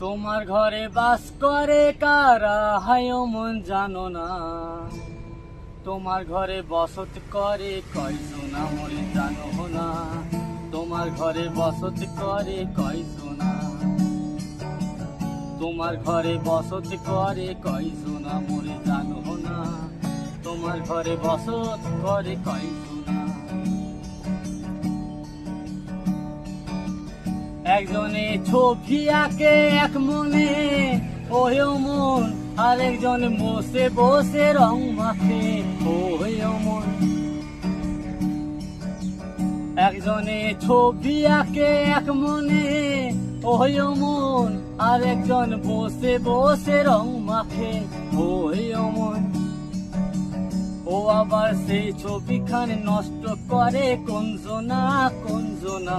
তোমার ঘরে বাস করে কারা? হায় মন জানো না। তোমার ঘরে বসত করে কয়জনা? মরে জানো না। তোমার ঘরে বসত করে কয়জনা? তোমার ঘরে বসত করে কয়জনা? মরে জানো না। তোমার ঘরে বসত করে কয়জনা? একজনে ছবি আঁকে এক মনে, ওহেও মন, আরেকজন বসে বসে রং মাখে, ওহেও মন। একজনে ছবি আঁকে এক মনে, ওহেও মন, আরেকজন বসে বসে রং মাখে, ওহেও মন। ও আবার সেই ছবিখানে নষ্ট করে কঞ্জনা কঞ্জনা